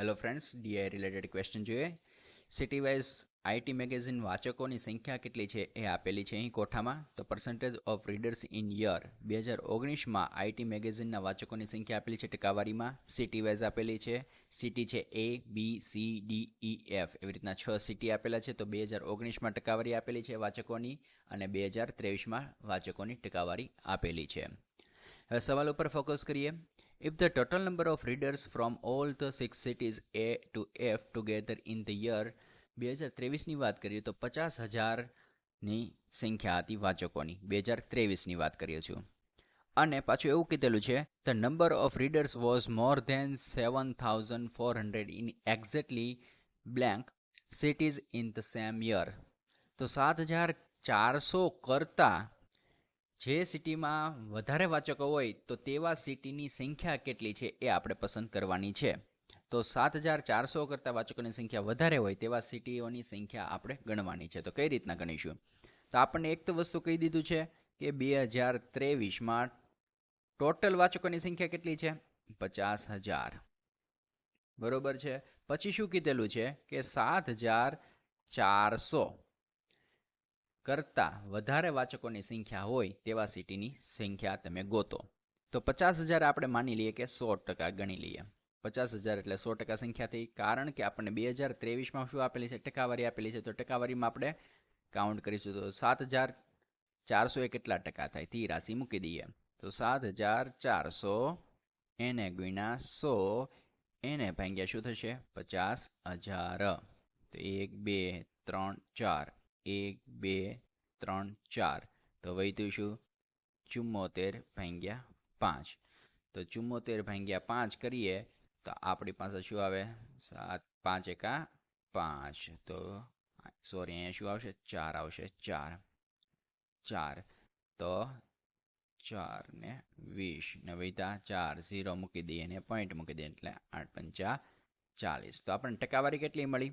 Hello friends DI related question જોઈએ. City wise IT magazine વાચકોની સંખ્યા કેટલી છે એ આપેલી છે અહીં કોઠામાં. તો percentage of readers in year બે હજાર ઓગણીસમાં આઈટી મેગેઝિનના વાચકોની સંખ્યા આપેલી છે ટકાવારીમાં. સિટી વાઇઝ આપેલી છે. સિટી છે A B C D E F એવી રીતના છ સિટી આપેલા છે. તો બે હજાર ઓગણીસમાં ટકાવારી આપેલી છે વાચકોની અને બે હજાર ત્રેવીસમાં વાચકોની ટકાવારી આપેલી છે. હવે સવાલ ઉપર ફોકસ કરીએ. If the total number of readers from all the six cities A to F together in the year બે હજાર ત્રેવીસની વાત કરીએ તો પચાસ હજારની સંખ્યા હતી વાચકોની. બે હજાર ત્રેવીસની વાત કરીએ છું અને પાછું એવું કીધેલું છે the number of readers was more than seven thousand four hundred in exactly blank cities in the same year તો સાત હજાર ચારસો કરતાં જે સિટીમાં વધારે વાચકો હોય તો તેવા સિટીની સંખ્યા કેટલી છે એ આપણે પસંદ કરવાની છે. તો સાત હજાર ચારસો કરતાં વાચકોની સંખ્યા વધારે હોય તેવા સિટીઓની સંખ્યા આપણે ગણવાની છે. તો કઈ રીતના ગણીશું? તો આપણને એક તો વસ્તુ કહી દીધું છે કે બે હજાર ત્રેવીસમાં ટોટલ વાચકોની સંખ્યા કેટલી છે? પચાસ હજાર. બરોબર છે? પછી શું કીધેલું છે કે સાત હજાર ચારસો. કરતાં વધારે વાચકોની સંખ્યા હોય તેવા સિટીની સંખ્યા તમે ગોતો. તો પચાસ હજાર આપણે માની લઈએ કે સો ટકા ગણી લઈએ. પચાસ હજાર એટલે સો ટકા સંખ્યા થઈ કારણ કે આપણને બે હજાર ત્રેવીસમાં શું આપેલી છે? ટકાવારી આપેલી છે. તો ટકાવારીમાં આપણે કાઉન્ટ કરીશું તો સાત હજાર ચારસો એ કેટલા ટકા થાય? તી રાશિ મૂકી દઈએ. તો સાત હજાર ચારસો એને ગુણ્યા સો, એને ભાંગ્યા શું થશે? પચાસ હજાર. તો એક, બે, ત્રણ, ચાર. એક, બે, ત્રણ, ચાર. તો વહીતું ચુમ્મોતેર ભાંગ્યા પાંચ. તો ચુમ્મોતેર ભાંગ્યા પાંચ કરીએ તો આપણી પાસે શું આવે? સાત, પાંચ એકા પાંચ. તો સોરી, અહીંયા શું આવશે? ચાર આવશે. ચાર. ચાર. તો ચાર ને વીસ. ને વૈતા ચાર. ઝીરો મૂકી દઈએ ને પોઈન્ટ મૂકી દઈએ એટલે આઠ પંચા ચાલીસ. તો આપણને ટકાવારી કેટલી મળી?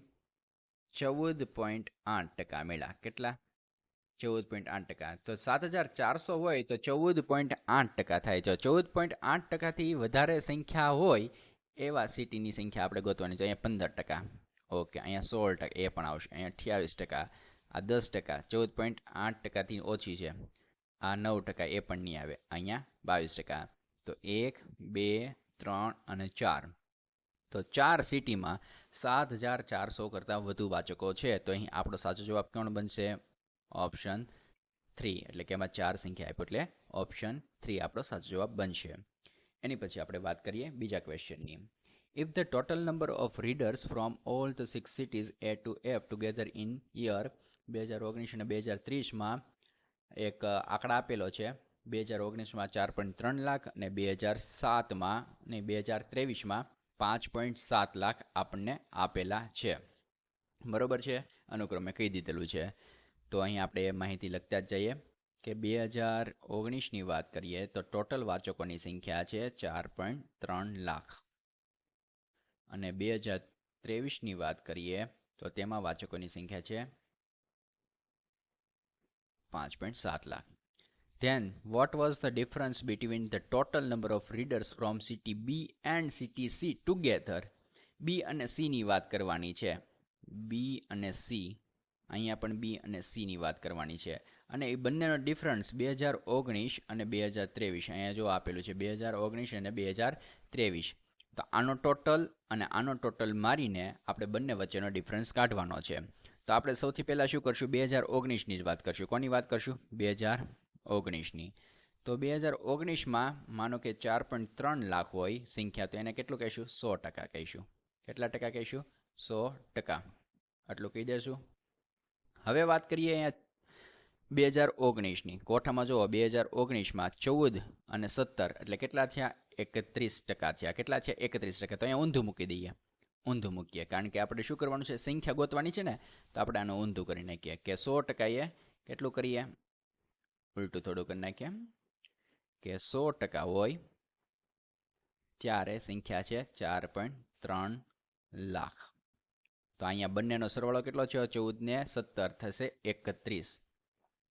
ચૌદ પોઈન્ટ આઠ ટકા મળ્યા કેટલા? ચૌદ પોઈન્ટ આઠ ટકા. તો સાત હજાર ચારસો હોય તો ચૌદ પોઈન્ટ આઠ ટકા થાય છે. ચૌદ પોઈન્ટ આઠ ટકાથી વધારે સંખ્યા હોય એવા સિટીની સંખ્યા આપણે ગોતવાની છે. અહીંયા પંદર ટકા. ઓકે, અહીંયા સોળ ટકા. એ પણ આવશે. અહીંયા અઠ્યાવીસ ટકા. આ દસ ટકા. ચૌદ પોઈન્ટ આઠ ટકાથી ઓછી છે. આ નવ ટકા એ પણ નહીં આવે. અહીંયા બાવીસ ટકા. તો એક, બે, ત્રણ અને ચાર. તો ચાર સિટીમાં સાત હજાર ચારસો કરતાં વધુ વાચકો છે. તો અહીં આપણો સાચો જવાબ કોણ બનશે? ઓપ્શન થ્રી એટલે કે એમાં ચાર સંખ્યા આપ્યો એટલે ઓપ્શન થ્રી આપણો સાચો જવાબ બનશે. એની પછી આપણે વાત કરીએ બીજા ક્વેશ્ચનની if the total number of readers from all the six cities A to F together in year બે હજાર ઓગણીસ અને બે હજાર ત્રીસમાં એક આંકડા આપેલો છે. બે હજાર ઓગણીસમાં ચાર પોઈન્ટ ત્રણ લાખ અને બે હજાર સાતમાં ને બે હજાર ત્રેવીસમાં પાંચ પોઈન્ટ સાત લાખ આપણને આપેલા છે. બરોબર છે? અનુક્રમે કહી દીધેલું છે. તો અહીં આપણે માહિતી લખતા જ જઈએ કે બે હજાર ઓગણીસની વાત કરીએ તો ટોટલ વાચકોની સંખ્યા છે ચાર પોઈન્ટ ત્રણ લાખ. અને બે હજાર ત્રેવીસની વાત કરીએ તો તેમાં વાચકોની સંખ્યા છે પાંચ પોઈન્ટ સાત lakh. Then, what was the difference between the total number of readers from city B and city C together? B અને C ની વાત કરવાની છે. B અને C. અહીંયા પણ B અને C ની વાત કરવાની છે. અને એ બંનેનો ડિફરન્સ બે હજાર ઓગણીસ અને બે હજાર ત્રેવીસ. અહીંયા જો આપેલું છે બે હજાર ઓગણીસ અને બે હજાર ત્રેવીસ. તો આનો ટોટલ અને આનો ટોટલ મારીને આપણે બંને વચ્ચેનો ડિફરન્સ કાઢવાનો છે. તો આપણે સૌથી પહેલાં શું કરશું? બે હજાર ઓગણીસની જ વાત કરશું. કોની વાત કરશું? બે હજાર ઓગણીસની. તો બે હજાર ઓગણીસમાં માનો કે ચાર પોઈન્ટ ત્રણ લાખ હોય સંખ્યા, તો એને કેટલું કહીશું? સો ટકા કહીશું. કેટલા ટકા કહીશું? સો ટકા. આટલું કહી દેશું. હવે વાત કરીએ અહીંયા બે હજાર ઓગણીસની. કોઠામાં જુઓ, બે હજાર ઓગણીસમાં ચૌદ અને સત્તર, એટલે કેટલા થયા? એકત્રીસ ટકા થયા. કેટલા થયા? એકત્રીસ ટકા. તો અહીંયા ઊંધું મૂકી દઈએ. ઊંધું મૂકીએ. કારણ કે આપણે શું કરવાનું છે? સંખ્યા ગોતવાની છે ને? તો આપણે આનું ઊંધું કરી નાખીએ કે સો ટકા એ કેટલું કરીએ? ઉલટું થોડું કરી નાખીએ. કે સો ટકા હોય, ત્યારે સંખ્યા છે ચાર પોઈન્ટ ત્રણ લાખ. તો અહીંયા બંનેનો સરવાળો કેટલો છે ચૌદ ને સત્તર થશે એકત્રીસ.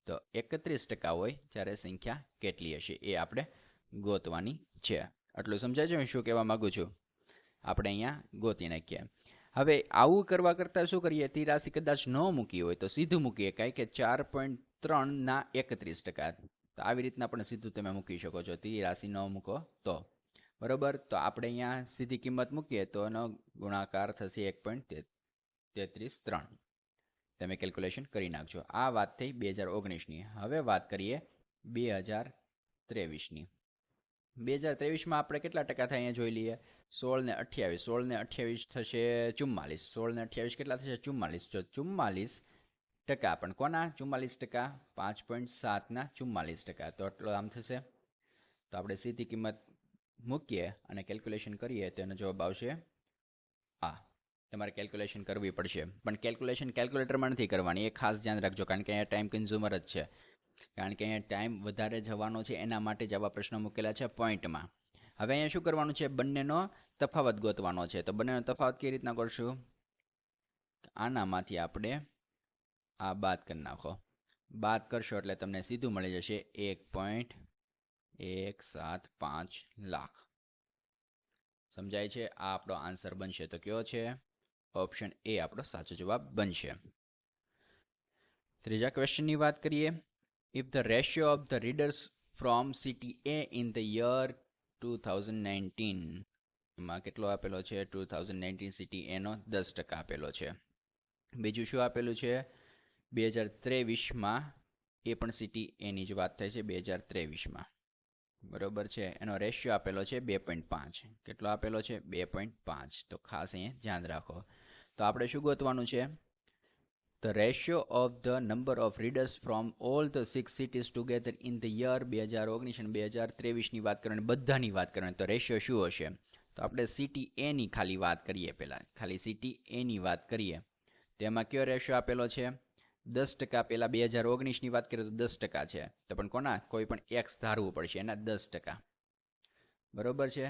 તો એકત્રીસ ટકા હોય, ત્યારે સંખ્યા કેટલી હશે? એ આપણે ગોતવાની છે. આટલું સમજાય છે? હું શું કહેવા માગું છું? આપણે અહીંયા ગોતી નાખીએ. હવે આવું કરવા કરતાં શું કરીએ? તિરાશી કદાચ ન મૂકી હોય, તો સીધું મૂકીએ કાંઈ કે ચાર પોઈન્ટ ત્રણના એકત્રીસ ટકા. તો આવી રીતના પણ સીધું તમે મૂકી શકો છો. તે રાશિ ન મૂકો તો. બરોબર? તો આપણે અહીંયા સીધી કિંમત મૂકીએ તો એનો ગુણાકાર થશે એક પોઈન્ટ તેત્રીસ ત્રણ. તમે કેલ્ક્યુલેશન કરી નાખજો. આ વાત થઈ બે હજાર ઓગણીસની. હવે વાત કરીએ બે હજાર ત્રેવીસની. બે હજાર ત્રેવીસમાં આપણે કેટલા ટકા થાય અહીંયા જોઈ લઈએ? સોળ ને અઠ્યાવીસ. સોળ ને અઠ્યાવીસ થશે ચુમ્માલીસ. સોળ ને અઠ્યાવીસ કેટલા થશે? ચુમ્માલીસ. જો ચુમ્માલીસ ટકા પણ કોના? ચુમ્માલીસ ટકા. પાંચ પોઈન્ટ સાતના ચુમ્માલીસ ટકા. તો આટલો આમ થશે. તો આપણે સીધી કિંમત મૂકીએ અને કેલ્ક્યુલેશન કરીએ તો એનો જવાબ આવશે આ. તમારે કેલ્ક્યુલેશન કરવી પડશે. પણ કેલ્ક્યુલેશન કેલ્ક્યુલેટરમાં નથી કરવાની. એ ખાસ ધ્યાન રાખજો, કારણ કે અહીંયા ટાઈમ કન્ઝ્યુમર જ છે. કારણ કે અહીંયા ટાઈમ વધારે જવાનો છે, એના માટે જ આવા પ્રશ્નો મૂકેલા છે પોઈન્ટમાં હવે અહીંયા શું કરવાનું છે? બંનેનો તફાવત ગોતવાનો છે. તો બંનેનો તફાવત કેવી રીતના કરશું? આનામાંથી આપણે આ બાદ કરી નાખો. બાદ કરશો એટલે તમને સીધું મળી જશે એક પોઈન્ટ એક સાત પાંચ લાખ. સમજાય છે? આ આપણો આન્સર બનશે. તો કયો છે? ઓપ્શન એ આપણો સાચો જવાબ બનશે. ત્રીજા ક્વેશ્ચનની વાત કરીએ. If the ratio of the readers from city A in the year two thousand નાઇન્ટીનમાં કેટલો આપેલો છે? 2019 સિટી એનો દસ ટકા આપેલો છે. બીજું શું આપેલું છે? બે હજાર ત્રેવીસમાં એ પણ સિટી એની જ વાત થાય છે, બે હજાર ત્રેવીસમાં. બરોબર છે? એનો રેશિયો આપેલો છે બે પોઈન્ટ પાંચ. કેટલો આપેલો છે? બે પોઈન્ટ પાંચ. તો ખાસ અહીંયા ધ્યાન રાખો. તો આપણે શું ગોતવાનું છે? The ratio of the number of readers from all the six cities together in the year બે હજાર ઓગણીસ અને બે હજાર ત્રેવીસની વાત કરવાની, બધાની વાત કરવાની. તો રેશિયો શું હશે? તો આપણે સિટી એની ખાલી વાત કરીએ પહેલાં. ખાલી સિટી એની વાત કરીએ. તેમાં કયો રેશિયો આપેલો છે? દસ ટકા પહેલાં બે હજાર ઓગણીસની વાત કરીએ તો દસ ટકા છે. તો પણ કોના? કોઈ પણ એક્સ ધારવું પડશે, એના દસ ટકા. બરોબર છે?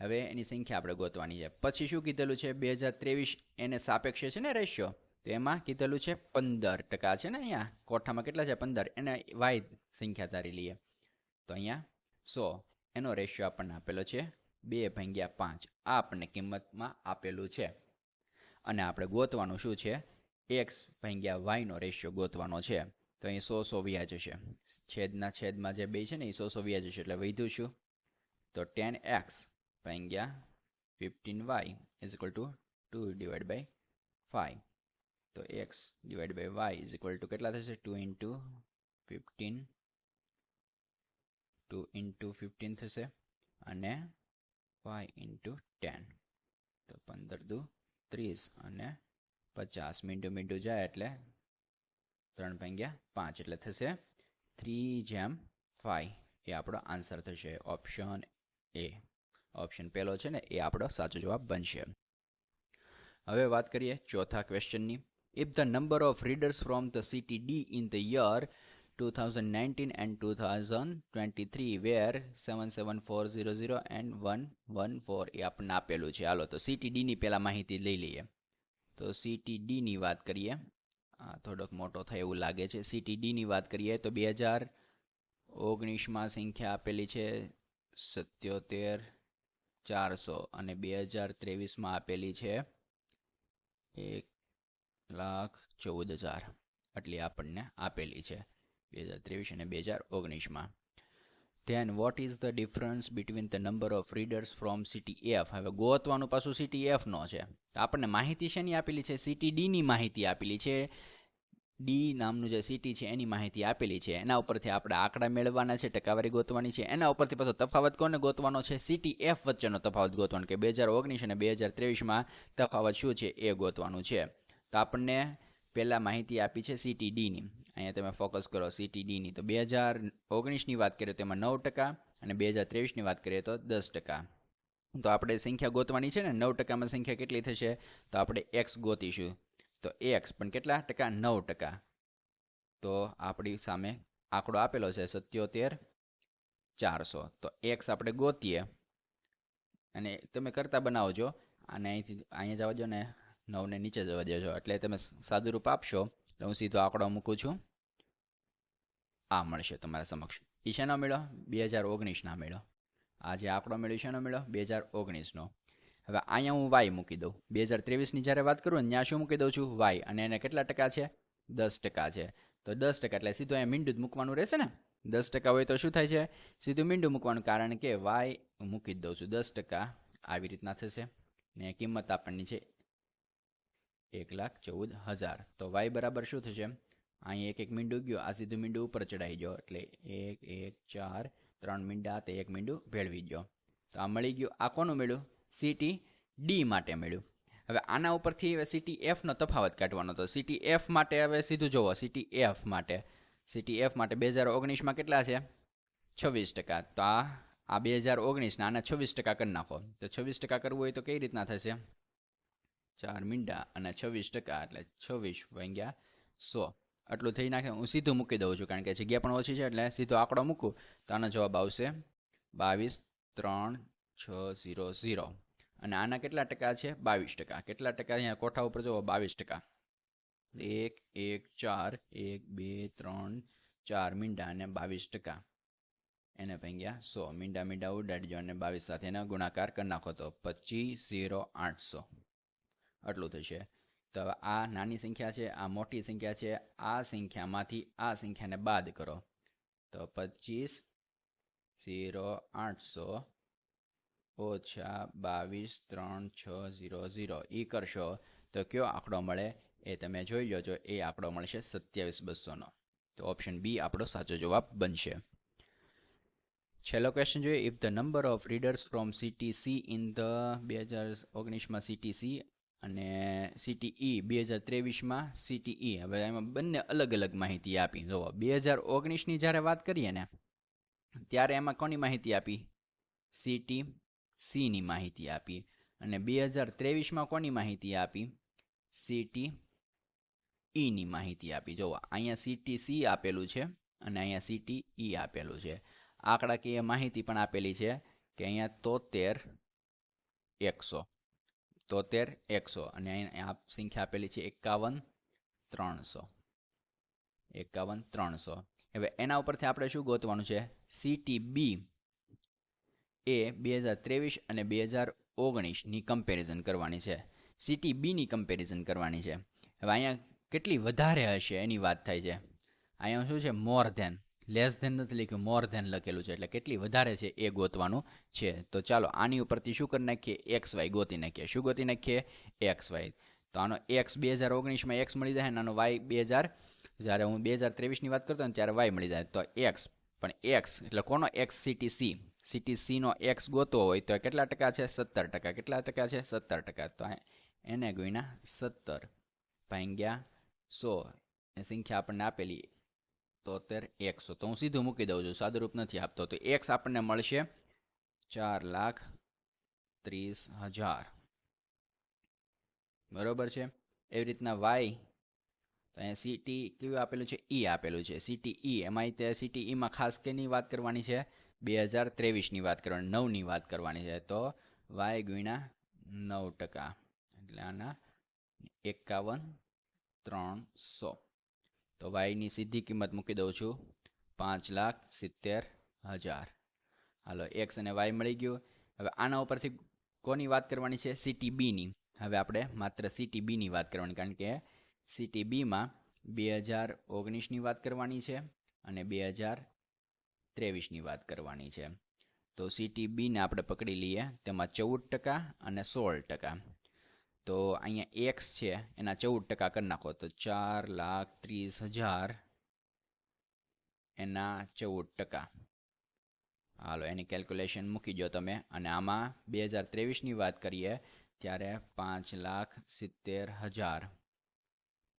હવે એની સંખ્યા આપણે ગોતવાની છે. પછી શું કીધેલું છે? બે હજાર ત્રેવીસ એને સાપેક્ષ છે ને રેશિયો? તો એમાં કીધેલું છે પંદર ટકા છે ને અહીંયા? કોઠામાં કેટલા છે? પંદર. એને વાય સંખ્યા ધારી લઈએ. તો અહીંયા સો. એનો રેશિયો આપણને આપેલો છે બે ભાંગ્યા પાંચ. આ આપણને કિંમતમાં આપેલું છે. અને આપણે ગોતવાનું શું છે? એક્સ ભાંગ્યા વાયનો રેશિયો ગોતવાનો છે. તો અહીં સો સો વ્યાજ હશે. છેદના છેદમાં જે બે છે ને એ સો સો વ્યાજ હશે. એટલે વધ્યું શું? તો ટેન એક્સ ભાંગ્યા fifteen Y is equal to two divide by five તો X divide by Y is equal to કેટલા થશે? Two into fifteen two into fifteen થશે અને વાય ઇન્ટુ ટેન તો પંદર દુ ત્રીસ અને પચાસ મીંડું મીંડું જાય એટલે ત્રણ ભાગ્યા પાંચ એટલે થશે થ્રી જેમ ફાઈવ એ આપણો આન્સર થશે ઓપ્શન એ. ઓપ્શન પહેલો છે ને, એ આપણો સાચો જવાબ બનશે. હવે વાત કરીએ ચોથા ક્વેશ્ચનની if the number of readers from the city D in the year two thousand nineteen and two thousand twenty three where seven seven 2019 and 2023 and 77400 and 114 એ આપણને આપેલું છે. હાલો, તો સિટી ડીની પહેલાં માહિતી લઈ લઈએ. તો સીટીડીની વાત કરીએ. થોડોક મોટો થાય એવું લાગે છે. સીટીડીની વાત કરીએ તો બે હજાર ઓગણીસમાં સંખ્યા આપેલી છે સત્યોતેર, ચારસો અને બે હજાર ત્રેવીસમાં આપેલી છે એક લાખ ચૌદ હજાર. આટલી આપણને આપેલી છે બે હજાર ત્રેવીસ અને બે હજાર ઓગણીસમાં. Then what is the difference between the number of readers from city F હવે ગોતવાનું પાછું સિટી એફનો છે. આપણને માહિતી શેની આપેલી છે? સિટી ડીની માહિતી આપેલી છે. ડી નામનું જે સિટી છે, એની માહિતી આપેલી છે. એના ઉપરથી આપણે આંકડા મેળવવાના છે, ટકાવારી ગોતવાની છે. એના ઉપરથી પાછો તફાવત કોને ગોતવાનો છે? સિટી એફ વચ્ચેનો તફાવત ગોતવાનો કે બે હજાર ઓગણીસ અને બે હજાર ત્રેવીસમાં તફાવત શું છે? એ ગોતવાનું છે. તો આપણને પહેલાં માહિતી આપી છે સિટી ડીની અહીંયા તમે ફોકસ કરો સીટીડીની તો બે હજાર ઓગણીસની વાત કરીએ તો એમાં નવ ટકા અને બે હજાર ત્રેવીસની વાત કરીએ તો દસ ટકા. તો આપણે સંખ્યા ગોતવાની છે ને, નવ ટકામાં સંખ્યા કેટલી થશે? તો આપણે એક્સ ગોતીશું. તો એક્સ પણ કેટલા ટકા? નવ ટકા. તો આપણી સામે આંકડો આપેલો છે સત્યોતેર ચારસો. તો એક્સ આપણે ગોતીએ અને તમે કરતા બનાવજો. અને અહીંથી અહીંયા જવા દો ને, નવને નીચે જવા દેજો. એટલે તમે સાદુરૂપ આપશો. એટલે હું સીધો આંકડો મૂકું છું. આ મળશે તમારા સમક્ષ. એ શેનો મેળો? બે હજાર ઓગણીસના મેળો. આ જે આંકડો મેળ્યો શેનો મેળો? બે હજાર ઓગણીસનો. હવે અહીંયા હું વાય મૂકી દઉં. બે હજાર ત્રેવીસની જ્યારે વાત કરું ને ત્યાં શું મૂકી દઉં છું? વાય. અને એને કેટલા ટકા છે? દસ ટકા છે. તો દસ ટકા એટલે સીધું અહીંયા મીંડું જ મૂકવાનું રહેશે ને? દસ ટકા હોય તો શું થાય છે? સીધું મીંડું મૂકવાનું કારણ કે વાય મૂકી જ દઉં છું. દસ ટકા આવી રીતના થશે. ને કિંમત આપણને છે એક લાખ ચૌદ હજાર. તો વાય બરાબર શું થશે? અહીં એક એક મીંડું ગયો, આ સીધું મીંડું ઉપર ચડાઈ ગયો. એટલે એક એક, ચાર, ત્રણ મીંડા, તે એક મીંડું ભેળવી ગયો. તો આ મળી ગયું. આ કોનું મળ્યું? સીટી ડી માટે મળ્યું. હવે આના ઉપરથી હવે સીટી એફનો તફાવત કાઢવાનો. તો સીટી એફ માટે હવે સીધું જુઓ સીટી એફ માટે. સીટી એફ માટે બે હજાર ઓગણીસમાં કેટલા છે? છવ્વીસ ટકા. તો આ આ બે હજાર ઓગણીસના આના છવ્વીસ ટકા કરી નાખો. તો છવ્વીસ ટકા કરવું હોય તો કઈ રીતના થશે? ચાર મીંડા અને છવ્વીસ ટકા એટલે છવ્વીસ વાંગ્યા સો. આટલું થઈ નાખે. હું સીધું મૂકી દઉં છું, કારણ કે જગ્યા પણ ઓછી છે એટલે સીધો આંકડો મૂકું તો આનો જવાબ આવશે બાવીસ, ત્રણ, છ, ઝીરો ઝીરો. અને આના કેટલા ટકા છે? બાવીસ ટકા. કેટલા ટકા અહીંયા કોઠા ઉપર? જુઓ, બાવીસ ટકા. એક એક, ચાર, એક, બે, ત્રણ, ચાર મીંડા અને બાવીસ ટકા. એને ભાંગ્યા સો. મીંડા મીંડા ઉડાડજો અને બાવીસ સાથે એનો ગુણાકાર કરી નાખો તો પચીસ, ઝીરો, આઠસો. આટલું થશે. તો આ નાની સંખ્યા છે, આ મોટી સંખ્યા છે, આ સંખ્યામાંથી આ સંખ્યાને બાદ કરો. તો પચીસ, ઝીરો, આઠસો, ઓછા બાવીસ, ત્રણ, છ, ઝીરો ઝીરો. એ કરશો તો કયો આંકડો મળે? એ તમે જોઈ જોજો. એ આંકડો મળશે સત્યાવીસ બસોનો. તો ઓપ્શન બી આપણો સાચો જવાબ બનશે. છેલ્લો ક્વેશ્ચન જોઈએ. If the number of readers from city C in the બે હજાર ઓગણીસમાં સીટીસી અને સીટીઈ બે હજાર ત્રેવીસમાં સીટીઈ હવે એમાં બંને અલગ અલગ માહિતી આપી. જુઓ, બે હજાર ઓગણીસની જ્યારે વાત કરીએ ને, ત્યારે એમાં કોની માહિતી આપી? સીટી સીની માહિતી આપી. અને બે હજાર ત્રેવીસમાં કોની માહિતી આપી? સીટી ઈની માહિતી આપી. જુઓ, અહીંયા સીટી સી આપેલું છે અને અહીંયા સીટી ઈ આપેલું છે. આંકડાકીય માહિતી પણ આપેલી છે કે અહીંયા તોતેર એકસો. તોતેર, એકસો. અને આ સંખ્યા આપેલી છે એકાવન, ત્રણસો. એકાવન, ત્રણસો. હવે એના ઉપરથી આપણે શું ગોતવાનું છે? સીટી બી એ બે હજાર ત્રેવીસ અને બે હજાર ઓગણીસની કમ્પેરિઝન કરવાની છે. સીટી બીની કમ્પેરિઝન કરવાની છે. હવે અહીંયા કેટલી વધારે હશે એની વાત થાય છે. અહીંયા શું છે? મોર ધેન લેસ ધેન નથી, લખ્યું મોર ધેન લખેલું છે. એટલે કેટલી વધારે છે એ ગોતવાનું છે. તો ચાલો, આની ઉપરથી શું કરી નાખીએ? એક્સ વાય ગોતી નાખીએ. શું ગોતી નાખીએ? એક્સ વાય તો આનો એક્સ બે હજાર ઓગણીસમાં એક્સ મળી જાય અને આનો વાય બે હજાર. જ્યારે હું બે હજાર ત્રેવીસની વાત કરતો ને ત્યારે વાય મળી જાય. તો એક્સ પણ એક્સ એટલે કોનો એક્સ સીટી સી સીટી સીનો એક્સ ગોતો હોય તો કેટલા ટકા છે? સત્તર ટકા. કેટલા ટકા છે? સત્તર ટકા. તો એને ગુણ્યા સત્તર ભાંગ્યા સો. એ સંખ્યા આપણને આપેલી તોતેર એકસો તો હું સીધું મૂકી દઉં છું, સાદુરૂપ નથી આપતો. તો એક્સ આપણને મળશે ચાર લાખ ત્રીસ હજાર. બરોબર છે? એવી રીતના વાય તો અહીંયા સીટી કેવું આપેલું છે? ઈ આપેલું છે. સીટી ઈ એમાં તે સીટી ઈમાં ખાસ કેની વાત કરવાની છે? બે હજાર ત્રેવીસની વાત કરવાની નવની વાત કરવાની છે. તો વાય ગુણ્યા નવ ટકા. એટલે આના એકાવન ત્રણસો. તો વાયની સીધી કિંમત મૂકી દઉં છું. પાંચ લાખ સિત્તેર હજાર. હાલો, એક્સ અને વાય મળી ગયું. હવે આના ઉપરથી કોની વાત કરવાની છે? સીટી બીની. હવે આપણે માત્ર સીટી બીની વાત કરવાની, કારણ કે સીટી બીમાં બે હજાર ઓગણીસની વાત કરવાની છે અને બે હજાર ત્રેવીસની વાત કરવાની છે. તો સીટી બીને આપણે પકડી લઈએ તેમાં ચૌદ ટકા અને સોળ ટકા. તો અહીંયા એક્સ છે, એના ચૌદ ટકા કરી નાખો. તો ચાર લાખ ત્રીસ હજાર એના ચૌદ ટકા. હાલો, એની કેલ્ક્યુલેશન મૂકી દો તમે. અને આમાં બે હજાર ત્રેવીસની વાત કરીએ, ત્યારે પાંચ લાખ સિત્તેર હજાર.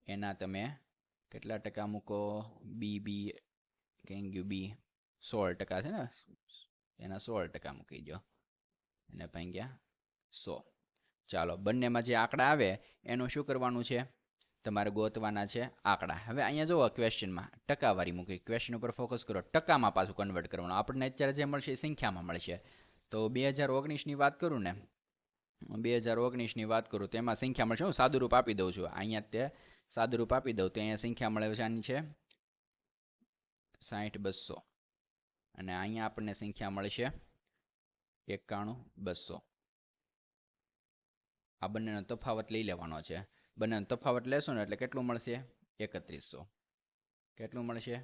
એના તમે કેટલા ટકા મૂકો? બી બી કેંગ્યુ બી સોળ ટકા છે ને? એના સોળ ટકા મૂકી દો એને ગયા સો. ચાલો, બંનેમાં જે આંકડા આવે, એનું શું કરવાનું છે? તમારે ગોતવાના છે આંકડા. હવે અહીંયા જુઓ ક્વેશ્ચનમાં ટકાવારી મૂકી. ક્વેશ્ચન ઉપર ફોકસ કરો. ટકામાં પાછું કન્વર્ટ કરવાનું. આપણને અત્યારે જે મળશે સંખ્યામાં મળશે. તો બે હજાર ઓગણીસની વાત કરું ને? બે હજાર ઓગણીસની વાત કરું, તો એમાં સંખ્યા મળશે. હું સાદુરૂપ આપી દઉં છું. અહીંયા તે સાદુરૂપ આપી દઉં તો અહીંયા સંખ્યા મળે છે. આની છે સાઠ બસો. અને અહીંયા આપણને સંખ્યા મળશે એકાણું બસો. આ બંનેનો તફાવત લઈ લેવાનો છે. બંનેનો તફાવત લેશો ને એટલે કેટલું મળશે? એકત્રીસો. કેટલું મળશે?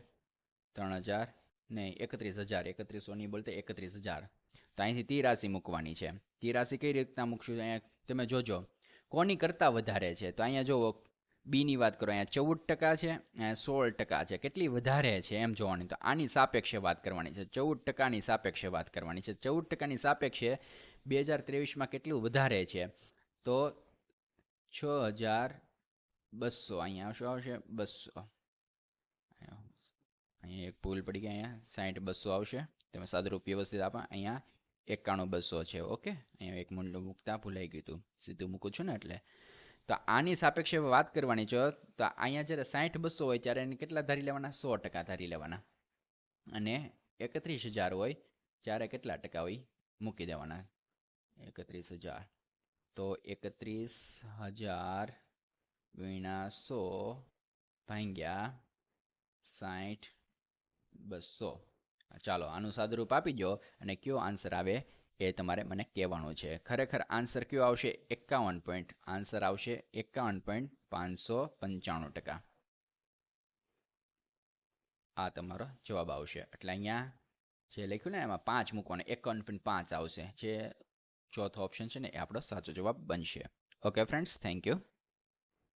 ત્રણ હજાર. નહીં, એકત્રીસ હજાર. એકત્રીસો નહીં બોલતે, એકત્રીસ હજાર. તો અહીંથી તી રાશિ મૂકવાની છે. તી રાશિ કઈ રીતના મૂકશું? અહીંયા તમે જોજો. કોની કરતાં વધારે છે? તો અહીંયા જુઓ, બીની વાત કરો. અહીંયા ચૌદ ટકા છે, અહીંયા સોળ ટકા છે. કેટલી વધારે છે એમ જોવાની. તો આની સાપેક્ષે વાત કરવાની છે. ચૌદ ટકાની સાપેક્ષે વાત કરવાની છે. ચૌદ ટકાની સાપેક્ષે બે હજાર ત્રેવીસમાં કેટલું વધારે છે? તો છ હજાર બસો. અહીંયા શું આવશે? બસો. અહીંયા એક ભૂલ પડી ગઈ, અહીંયા સાઠ બસો આવશે. તમે સાદુરૂપ વ્યવસ્થિત આપો. અહીંયા એકાણું બસો છે, ઓકે? અહીંયા એક મૂંડું મૂકતા ભૂલાઈ ગયું હતું સીધું મૂકું છું ને એટલે. તો આની સાપેક્ષે વાત કરવાની છે, તો અહીંયા જ્યારે સાઠ બસો હોય ત્યારે એને કેટલા ધારી લેવાના? સો ટકા ધારી લેવાના. અને એકત્રીસ હજાર હોય, ત્યારે કેટલા ટકા હોય? મૂકી દેવાના. એકત્રીસ હજાર. તો એકત્રીસ હજાર વીણા સો ભાંગ્યા સાઠ બસો. ચાલો, આનું સાદુરૂપ આપી દો અને કયો આન્સર આવે એ તમારે મને કહેવાનું છે. ખરેખર આન્સર કયો આવશે? એકાવન પોઈન્ટ આન્સર આવશે એકાવન પોઈન્ટ પાંચસો પંચાણું ટકા. આ તમારો જવાબ આવશે. એટલે અહીંયા જે લખ્યું ને એમાં પાંચ મૂકવાનું, એકાવન પોઈન્ટ પાંચ આવશે. જે ચોથો ઓપ્શન છે ને એ આપણો સાચો જવાબ બનશે. Okay friends thank you